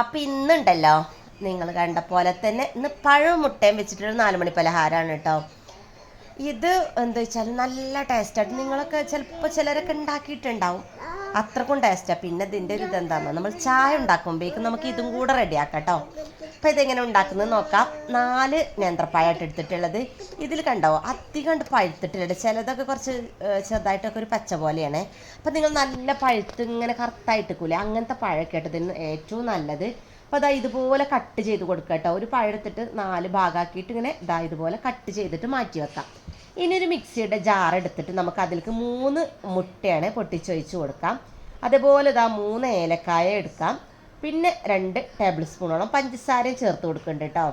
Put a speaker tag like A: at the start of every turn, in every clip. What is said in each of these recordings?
A: അപ്പം ഇന്നുണ്ടല്ലോ. നിങ്ങൾ കണ്ട പോലെ തന്നെ ഇന്ന് പഴവും മുട്ടയും വെച്ചിട്ടൊരു നാലുമണി പലഹാരമാണ് കേട്ടോ. ഇത് എന്താ വെച്ചാൽ നല്ല ടേസ്റ്റായിട്ട് നിങ്ങളൊക്കെ ചിലപ്പോൾ ചിലരൊക്കെ ഉണ്ടാക്കിയിട്ടുണ്ടാവും. അത്രക്കും ടേസ്റ്റാണ് പിന്നെ ഇതിന്റെ ഒരു ഇതെന്താണെന്ന് നമ്മൾ ചായ ഉണ്ടാക്കുമ്പോഴേക്കും നമുക്ക് ഇതും കൂടെ റെഡിയാക്കാം കേട്ടോ അപ്പോൾ ഇതെങ്ങനെ ഉണ്ടാക്കുന്നത് നോക്കാം. നാല് നേന്ത്രപ്പായായിട്ട് എടുത്തിട്ടുള്ളത്. ഇതിൽ കണ്ടോ അധികം കണ്ട് പഴുത്തിട്ടില്ല ചിലതൊക്കെ കുറച്ച് ചെറുതായിട്ടൊക്കെ ഒരു പച്ച പോലെയാണ്. അപ്പോൾ നിങ്ങൾ നല്ല പഴുത്ത് ഇങ്ങനെ കറുത്തായിട്ട് കൂലെ അങ്ങനത്തെ പഴമൊക്കെ ആയിട്ട് ഇതിന് ഏറ്റവും നല്ലത്. അപ്പോൾ അതാ ഇതുപോലെ കട്ട് ചെയ്ത് കൊടുക്കുക കേട്ടോ ഒരു പഴം എടുത്തിട്ട് നാല് ഭാഗമാക്കിയിട്ട് ഇങ്ങനെ ഇതാ ഇതുപോലെ കട്ട് ചെയ്തിട്ട് മാറ്റി വെക്കാം. ഇനി ഒരു മിക്സിയുടെ ജാർ എടുത്തിട്ട് നമുക്ക് അതിലേക്ക് മൂന്ന് മുട്ടയാണ് പൊട്ടിച്ചൊഴിച്ച് കൊടുക്കാം. അതുപോലെ ഇതാ മൂന്ന് ഏലക്കായ എടുക്കാം. പിന്നെ രണ്ട് ടേബിൾ സ്പൂണോളം പഞ്ചസാരയും ചേർത്ത് കൊടുക്കുന്നുണ്ട് കേട്ടോ.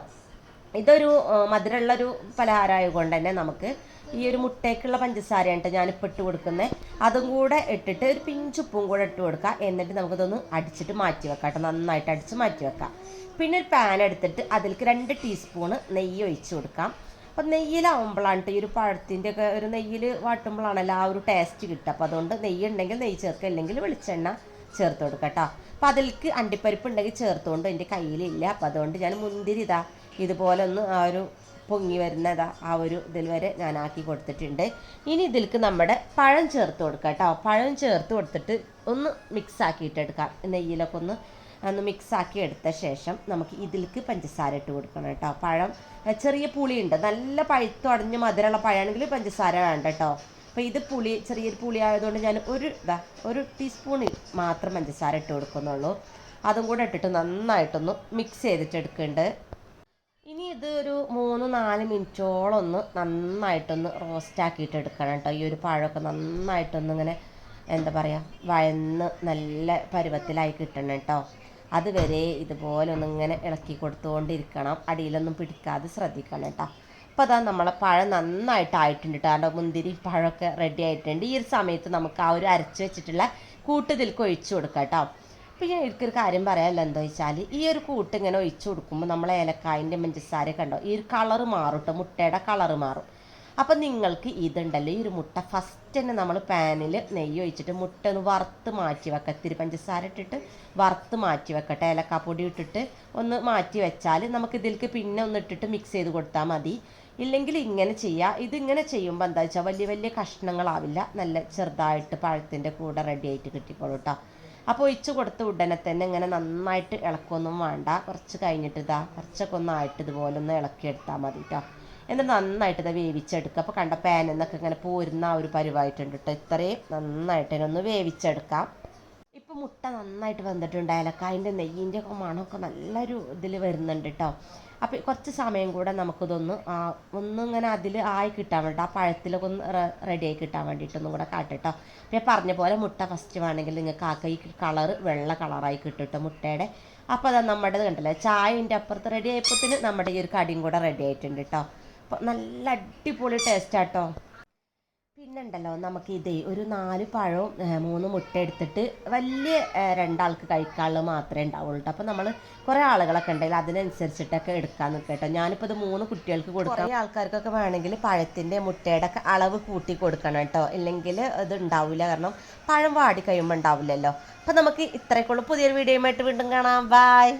A: ഇതൊരു മധുരമുള്ളൊരു പലഹാരമായ കൊണ്ട് തന്നെ നമുക്ക് ഈ ഒരു മുട്ടയ്ക്കുള്ള പഞ്ചസാരയാണ് കേട്ടോ ഞാനിപ്പോൾ ഇട്ട് കൊടുക്കുന്നത്. അതും കൂടെ ഇട്ടിട്ട് ഒരു പിഞ്ചുപ്പും കൂടെ ഇട്ട് കൊടുക്കുക എന്നിട്ട് നമുക്കിതൊന്ന് അടിച്ചിട്ട് മാറ്റി വെക്കാം കേട്ടോ. നന്നായിട്ട് അടിച്ച് മാറ്റി വെക്കാം. പിന്നെ ഒരു പാൻ എടുത്തിട്ട് അതിലേക്ക് രണ്ട് ടീസ്പൂണ് നെയ്യ് ഒഴിച്ച് കൊടുക്കാം. അപ്പം നെയ്യിലാവുമ്പോഴാണ് ട്ടോ ഈ ഒരു പഴത്തിന്റെ ഒക്കെ ഒരു നെയ്യിൽ വാട്ടുമ്പോഴാണല്ലോ ആ ഒരു ടേസ്റ്റ് കിട്ടുക. അപ്പോൾ അതുകൊണ്ട് നെയ്യ് ഉണ്ടെങ്കിൽ നെയ്യ് ചേർക്കുക അല്ലെങ്കിൽ വെളിച്ചെണ്ണ ചേർത്ത് കൊടുക്കുക കേട്ടോ അപ്പോൾ അതിലേക്ക് അണ്ടിപ്പരിപ്പ് ഉണ്ടെങ്കിൽ ചേർത്തുകൊണ്ട് എന്റെ കയ്യിലില്ല. അപ്പോൾ അതുകൊണ്ട് ഞാൻ മുന്തിരി ഇതാ ഇതുപോലെ ഒന്ന് ആ ഒരു പൊങ്ങി വരുന്നതാ ആ ഒരു ഇതിൽ വരെ ഞാൻ ആക്കി കൊടുത്തിട്ടുണ്ട്. ഇനി ഇതിലേക്ക് നമ്മുടെ പഴം ചേർത്ത് കൊടുക്കുക കേട്ടോ പഴം ചേർത്ത് കൊടുത്തിട്ട് ഒന്ന് മിക്സ് ആക്കിയിട്ടെടുക്കാം നെയ്യിലൊക്കെ ഒന്ന് ഒന്ന് മിക്സ് ആക്കി എടുത്ത ശേഷം നമുക്ക് ഇതിലേക്ക് പഞ്ചസാര ഇട്ട് കൊടുക്കണം കേട്ടോ. പഴം ചെറിയ പുളിയുണ്ട്. നല്ല പഴുത്ത് അടഞ്ഞ് മധുരമുള്ള പഴമാണെങ്കിൽ പഞ്ചസാര വേണ്ട കേട്ടോ. അപ്പോൾ ഇത് പുളി ചെറിയൊരു പുളി ആയതുകൊണ്ട് ഞാൻ ഒരു ഇതാ ഒരു ടീസ്പൂൺ മാത്രം പഞ്ചസാര ഇട്ട് കൊടുക്കുന്നുള്ളൂ. അതും കൂടെ ഇട്ടിട്ട് നന്നായിട്ടൊന്ന് മിക്സ് ചെയ്തിട്ട് എടുക്കുന്നുണ്ട്. ഇനി ഇത് ഒരു മൂന്ന് നാല് മിനിറ്റോളം ഒന്ന് നന്നായിട്ടൊന്ന് റോസ്റ്റ് ആക്കിയിട്ട് എടുക്കണം കേട്ടോ. ഈ ഒരു പഴമൊക്കെ നന്നായിട്ടൊന്ന് ഇങ്ങനെ എന്താ പറയുക വഴന്ന് നല്ല പരുവത്തിലായി കിട്ടണം കേട്ടോ. അതുവരെ ഇതുപോലെ ഒന്ന് ഇങ്ങനെ ഇളക്കി കൊടുത്തുകൊണ്ടിരിക്കണം. അടിയിലൊന്നും പിടിക്കാതെ ശ്രദ്ധിക്കണം കേട്ടോ. അപ്പോൾ അതാ നമ്മളെ പഴം നന്നായിട്ട് ആയിട്ടുണ്ട് കേട്ടോ മുന്തിരി പഴമൊക്കെ റെഡി ആയിട്ടുണ്ട്. ഈ ഒരു സമയത്ത് നമുക്ക് ആ ഒരു അരച്ച് വെച്ചിട്ടുള്ള കൂട്ടുതിൽക്ക് ഒഴിച്ചു കൊടുക്കാം കേട്ടോ അപ്പോൾ ഞാൻ എനിക്കൊരു കാര്യം പറയാമല്ലോ എന്താ വെച്ചാൽ ഈ ഒരു കൂട്ട് ഇങ്ങനെ ഒഴിച്ചു കൊടുക്കുമ്പോൾ നമ്മൾ ഏലക്കായന്റെ പഞ്ചസാരയൊക്കെ ഉണ്ടോ? ഈ ഒരു കളറ് മാറും കേട്ടോ മുട്ടയുടെ കളറ് മാറും. അപ്പം നിങ്ങൾക്ക് ഇതുണ്ടല്ലോ ഈ ഒരു മുട്ട ഫസ്റ്റ് തന്നെ നമ്മൾ പാനിൽ നെയ്യ് ഒഴിച്ചിട്ട് മുട്ട ഒന്ന് വറുത്ത് മാറ്റി വെക്കുക ഇത്തിരി പഞ്ചസാര ഇട്ടിട്ട് വറുത്ത് മാറ്റി വെക്കട്ടെ. ഏലക്കാപ്പൊടി ഇട്ടിട്ട് ഒന്ന് മാറ്റി വെച്ചാൽ നമുക്ക് ഇതിലേക്ക് പിന്നെ ഒന്ന് ഇട്ടിട്ട് മിക്സ് ചെയ്ത് കൊടുത്താൽ മതി. ഇല്ലെങ്കിൽ ഇങ്ങനെ ചെയ്യുക ഇതിങ്ങനെ ചെയ്യുമ്പോൾ എന്താ വെച്ചാൽ വലിയ വലിയ കഷ്ണങ്ങളാവില്ല. നല്ല ചെറുതായിട്ട് പഴത്തിന്റെ കൂടെ റെഡി ആയിട്ട് കിട്ടിക്കോളൂ കേട്ടോ അപ്പോൾ ഒഴിച്ച് കൊടുത്ത ഉടനെ തന്നെ ഇങ്ങനെ നന്നായിട്ട് ഇളക്കൊന്നും വേണ്ട. കുറച്ച് കഴിഞ്ഞിട്ട് ഇതാ കുറച്ചൊക്കെ ഒന്നായിട്ട് ഇതുപോലെ ഒന്ന് ഇളക്കിയെടുത്താൽ മതി കേട്ടോ എന്നിട്ട് നന്നായിട്ട് ഇത് വേവിച്ചെടുക്കുക. അപ്പോൾ കണ്ട പാനിൽ നിന്നൊക്കെ ഇങ്ങനെ പോരുന്ന ആ ഒരു പരിവായിട്ടുണ്ട് കേട്ടോ ഇത്രയും നന്നായിട്ട് ഇതിനൊന്ന് വേവിച്ചെടുക്കാം. ഇപ്പം മുട്ട നന്നായിട്ട് വന്നിട്ടുണ്ട്. ഏലക്കായന്റെ നെയ്യിന്റെ ഒക്കെ മണമൊക്കെ നല്ലൊരു ഇതിൽ വരുന്നുണ്ട് കേട്ടോ അപ്പോൾ കുറച്ച് സമയം കൂടെ നമുക്കിതൊന്ന് ഒന്നിങ്ങനെ അതിൽ ആയി കിട്ടാൻ വേണ്ടി ആ പഴത്തിലൊക്കെ ഒന്ന് റെഡി ആയി കിട്ടാൻ വേണ്ടിയിട്ടൊന്നും കൂടെ കാട്ടിട്ടോ പിന്നെ പറഞ്ഞ പോലെ മുട്ട ഫസ്റ്റ് വേണമെങ്കിൽ നിങ്ങൾക്ക് ആക്ക ഈ കളർ വെള്ള കളറായി കിട്ടും മുട്ടയുടെ അപ്പോൾ അതാ നമ്മുടെ കണ്ടല്ലേ? ചായന്റെ അപ്പുറത്ത് റെഡി ആയപ്പോഴത്തേന് നമ്മുടെ ഈ ഒരു കടിയും കൂടെ റെഡി ആയിട്ടുണ്ട് കേട്ടോ നല്ല അടിപൊളി ടേസ്റ്റാട്ടോ നമുക്ക് ഇതേ ഒരു നാല് പഴവും മൂന്ന് മുട്ട എടുത്തിട്ട് വലിയ രണ്ടാൾക്ക് കഴിക്കാനുള്ള മാത്രമേ ഉണ്ടാവുള്ളൂ അപ്പോൾ നമ്മൾ കുറേ ആളുകളൊക്കെ ഉണ്ടെങ്കിൽ അതിനനുസരിച്ചിട്ടൊക്കെ എടുക്കാൻ നിൽക്കട്ടോ കേട്ടോ ഞാനിപ്പോൾ ഇത് മൂന്ന് കുട്ടികൾക്ക് കൊടുക്കാം. കുറേ ആൾക്കാർക്കൊക്കെ വേണമെങ്കിൽ പഴത്തിന്റെ മുട്ടയുടെ ഒക്കെ അളവ് കൂട്ടി കൊടുക്കണം കേട്ടോ ഇല്ലെങ്കിൽ അത് ഉണ്ടാവില്ല കാരണം പഴം വാടി കഴിയുമ്പോൾ ഉണ്ടാവില്ലല്ലോ. അപ്പോൾ നമുക്ക് ഇത്രയൊക്കെയുള്ളൂ പുതിയൊരു വീഡിയോയുമായിട്ട് വീണ്ടും കാണാം. ബായ്